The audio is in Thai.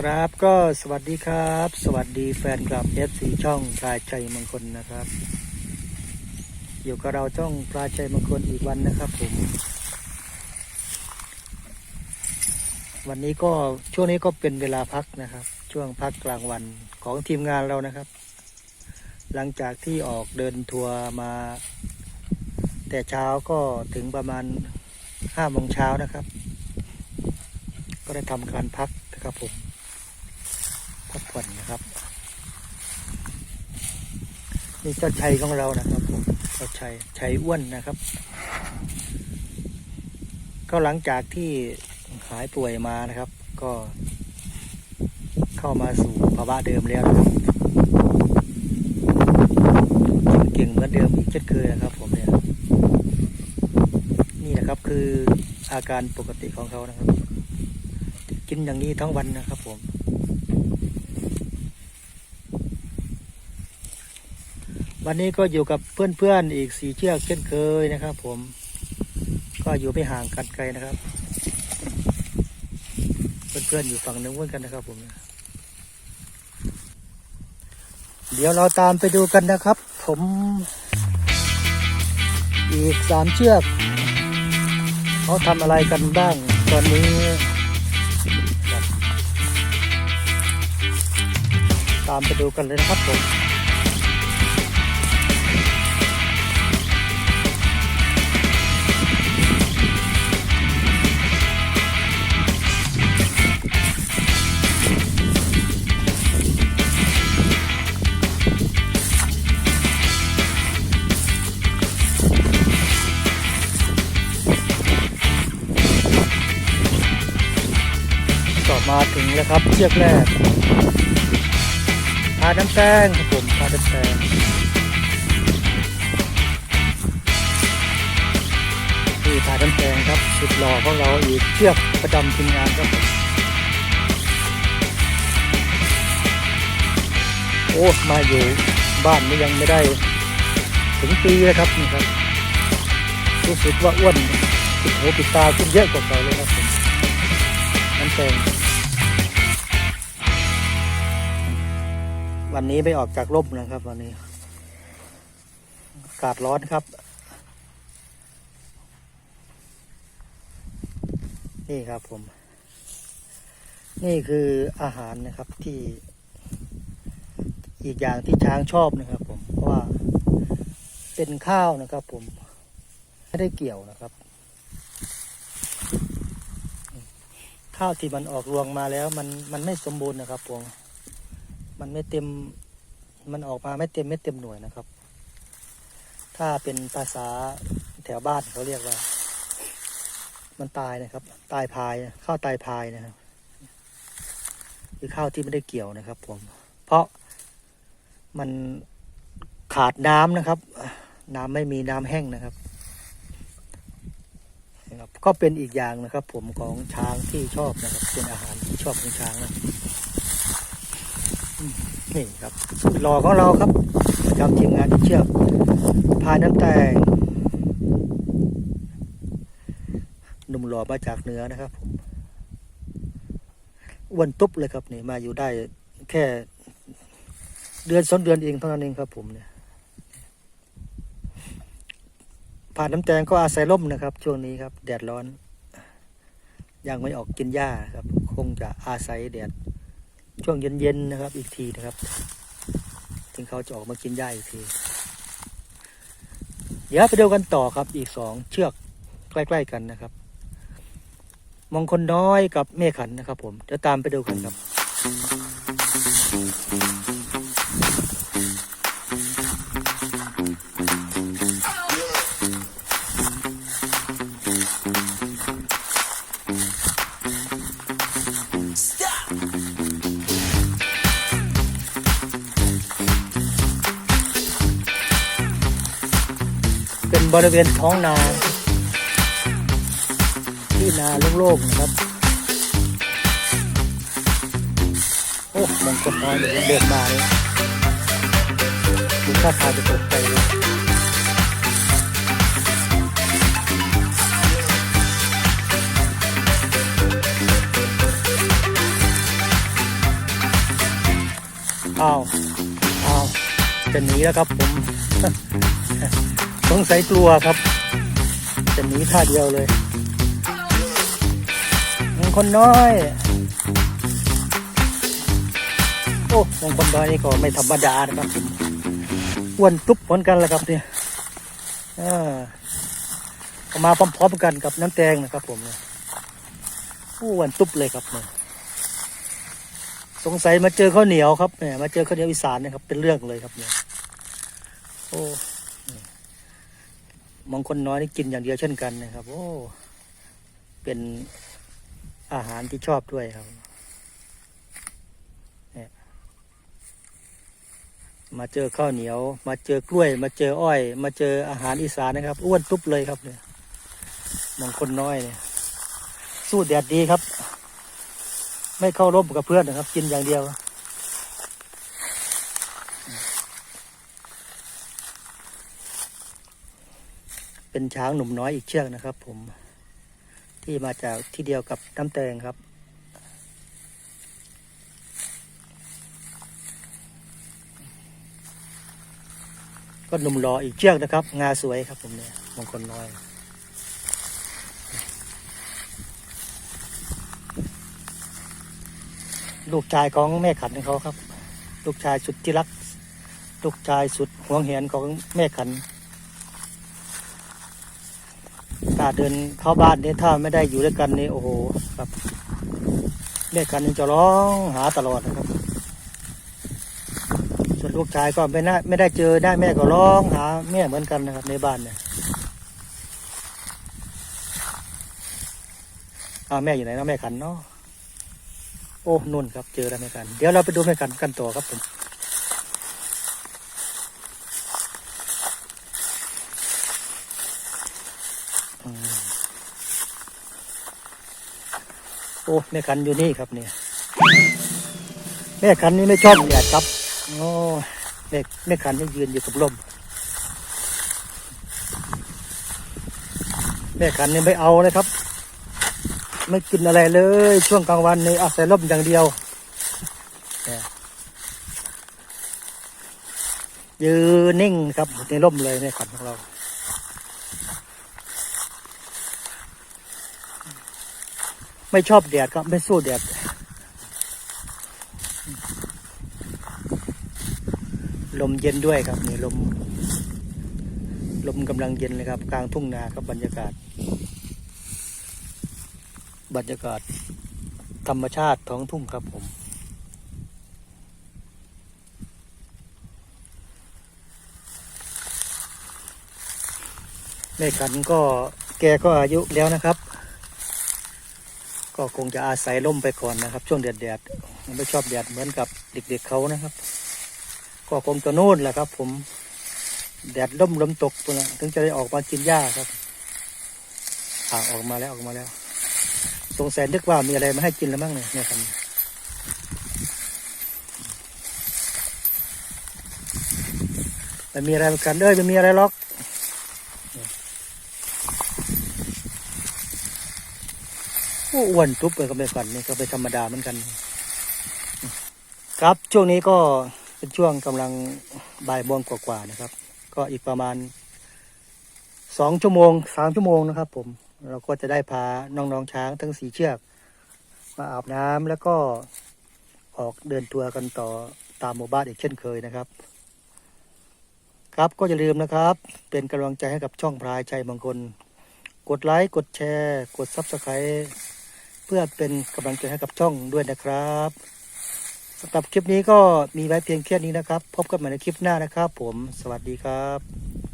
ครับก็สวัสดีครับ สวัสดีแฟนคลับ FC ช่องปลายใจมงคลนะครับ อยู่กับเราช่องปลายใจมงคลอีกวันนะครับผม วันนี้ก็ช่วงนี้ก็เป็นเวลาพักนะครับ ช่วงพักกลางวันของทีมงานเรานะครับ หลังจากที่ออกเดินทัวร์มา แต่เช้าก็ถึงประมาณห้าโมงเช้านะครับ ก็ได้ทำการพักนะครับผม พักผ่อนนะครับนี่เจ้าชัยของเรานะครับผมเจ้าชัยชัยอ้วนนะครับ ก็หลังจากที่หายป่วยมานะครับ ก็ เข้ามาสู่ภาวะเดิมแล้วนะครับเก่งเหมือนเดิมอีกเช่นเคยนะครับ ผมเนี่ยนี่นะครับคืออาการปกติของเขานะครับ กินอย่างนี้ทั้งวันนะครับ ผม วันนี้ก็อยู่กับเพื่อนๆอีกสี่เชือกเช่นเคยนะครับ ผม ก็อยู่ไม่ห่างกันไกลนะครับ เพื่อนๆอยู่ฝั่งนึงเหมือนกันนะครับ ผม เดี๋ยวเราตามไปดูกันนะครับ ผม อีกสามเชือกเขาทำอะไรกันบ้าง ตอนนี้ ตามไปดูกันเลยนะครับผม มาถึงแล้วครับเชือกแรกพาน้ำแตงครับผมพาน้ำแตงนี่พาน้ำแตงครับสุดหล่อของเราอีกเชือกประจำทีมงานครับโอ้มาอยู่บ้านนี่ยังไม่ได้ถึงปีเลยครับนี่ครับ รู้สึกว่าอ้วนปิดหูปิดตาขึ้นเยอะกว่าเก่าเลยครับผมน้ำแตง วันนี้ไม่ออกจากร่มนะครับวันนี้อากาศร้อนครับ นี่ครับผม นี่คืออาหารนะครับที่ อีกอย่างที่ช้างชอบนะครับผมเพราะว่าเป็นข้าวนะครับผม ไม่ได้เกี่ยวนะครับ ข้าวที่มันออกรวงมาแล้วมันมันไม่สมบูรณ์นะครับผม มันไม่เต็มมันออกมาไม่เต็มไม่เต็มหน่วยนะครับ ถ้าเป็นภาษาแถวบ้านเขาเรียกว่า มันตายนะครับ ตายพายข้าวตายพายนะครับคือข้าวที่ไม่ได้เกี่ยวนะครับ ผม เพราะมันขาดน้ำนะครับ น้ำไม่มีน้ำแห้งนะครับนะครับ ก็เป็นอีกอย่างนะครับ ผมของช้างที่ชอบนะครับ เป็นอาหารที่ชอบของช้างนะ นี่ครับสุดหล่อของเราครับประจำทีมงานที่เชือกพาน้ำแตงหนุ่มหล่อมาจากเหนือนะครับผมอ้วนตุ๊บเลยครับนี่มาอยู่ได้แค่เดือนสองเดือนเองเท่านั้นเองครับผมเนี่ยผ่านน้ำแตงก็อาศัยร่มนะครับ ช่วงนี้ครับ แดดร้อน ยังไม่ออกกินหญ้าครับ คงจะอาศัยแดด ช่วงเย็นๆนะครับอีกทีนะครับ ถึงเขาจะออกมากินหญ้าอีกที เดี๋ยวไปดูกันต่อครับอีกสองเชือกใกล้ๆกันนะครับมองคนน้อยกับเมฆขันนะครับ ผมเดี๋ยวตามไปดูกันครับ บริเวณท้องนา ที่นาโล่งๆครับโอ้มงคนน้อยเดินมาเลยดูท่าทางจะตกใจเลยอ้าวอ้าวจะหนีแล้วครับผม สงสัยกลัวครับ จะหนีท่าเดียวเลยมงคนน้อย โอ้มงคนน้อยนี่ก็ไม่ธรรมดานะครับอ้วนตุ๊บเหมือนกันแหละครับเนี่ยอ่ามาพร้อมๆกันกับน้ำแตงนะครับ ผมเนี่ยอ้วนตุ๊บเลยครับเนี่ยสงสัยมาเจอข้าวเหนียวครับเนี่ยมาเจอข้าวเหนียวอีสานนะครับ เป็นเรื่องเลยครับเนี่ยโอ้ มงคนน้อยนี่กินอย่างเดียวเช่นกันนะครับ โอ้ เป็นอาหารที่ชอบด้วยครับมาเจอข้าวเหนียว มาเจอกล้วย มาเจออ้อย มาเจออาหารอีสานนะครับ อ้วนตุ๊บเลยครับเนี่ยมองคนน้อยเนี่ย สู้แดดดีครับ ไม่เข้าร่มกับเพื่อนนะครับ กินอย่างเดียว เป็นช้างหนุ่มน้อยอีกเชือกนะครับ ผมที่มาจากที่เดียวกับน้ำแตงครับ ก็หนุ่มรออีกเชือกนะครับ งาสวยครับผมเนี่ยมงคลน้อยลูกชายของแม่ขันของเขาครับ ลูกชายสุดที่รัก ลูกชายสุดหวงแหนของแม่ขัน ถ้าเดินเข้าบ้านเนี่ยถ้าไม่ได้อยู่ด้วยกันนี่โอ้โหครับแม่ขันจะร้องหาตลอดนะครับ ส่วนลูกชายก็ไม่น่าไม่ได้เจอได้แม่ก็ร้องหาแม่เหมือนกันนะครับในบ้านเนี่ยอ้าวแม่อยู่ไหนเนาะแม่ขันเนาะโอ้นุ่นครับเจอแล้วแม่ขัน เดี๋ยวเราไปดูแม่ขันกันต่อครับผม อ้แม่ขันอยู่นี่ครับเนี่ยแม่ขันนี่ไม่ชอบแดดครับโอ้แม่แม่ขันนี่ยืนอยู่กับลมแม่ขันนี่ไม่เอาเลยครับ ไม่กินอะไรเลย ช่วงกลางวันนี่อาศัยลมอย่างเดียวเนี่ยยืนนิ่งครับในร่มเลยแม่ขันของเรา ไม่ชอบแดดครับไม่สู้แดดลมเย็นด้วยครับนี่ลม ลมกำลังเย็นเลยครับ กลางทุ่งนาครับบรรยากาศ บรรยากาศ ธรรมชาติท้องทุ่งครับผมแม่ขันก็แกก็อายุแล้วนะครับ ก็คงจะอาศัยร่มไปก่อนนะครับ ช่วงแดดแดดไม่ชอบแดดเหมือนกับเด็กๆเขานะครับ ก็คงจะนู่นแหละครับ ผมแดดล่มลมตกตัวนะถึงจะได้ออกมากินหญ้าครับอ่าออกมาแล้วออกมาแล้ว สงสัยนึกว่ามีอะไรมาให้กินแล้วมั้งเนี่ยเนี่ยครับไม่มีอะไรกันเอ้ยไม่มีอะไรหรอก อ้อ้วนทุบเลยก็ไม่ฝันนี่ก็เป็นธรรมดาเหมือนกัน ครับช่วงนี้ก็เป็นช่วงกำลังบ่ายโมงกว่าๆนะครับ ก็อีกประมาณสองชั่วโมงสามชั่วโมงนะครับ ผมเราก็จะได้พาน้องๆช้างทั้งสีเชือกมาอาบน้ำแล้วก็ออกเดินทัวร์กันต่อตามหมู่บ้านอีกเช่นเคยนะครับ ครับก็อย่าลืมนะครับ เป็นกำลังใจให้กับช่องพรายใจมงคล กดไลค์ กดแชร์ กดซับสไครต์ พื่อเป็นกำลังใจให้กับช่องด้วยนะครับสำหรับคลิปนี้ก็มีไว้เพียงแค่นี้นะครับ พบกันใหม่ในคลิปหน้านะครับ ผม สวัสดีครับ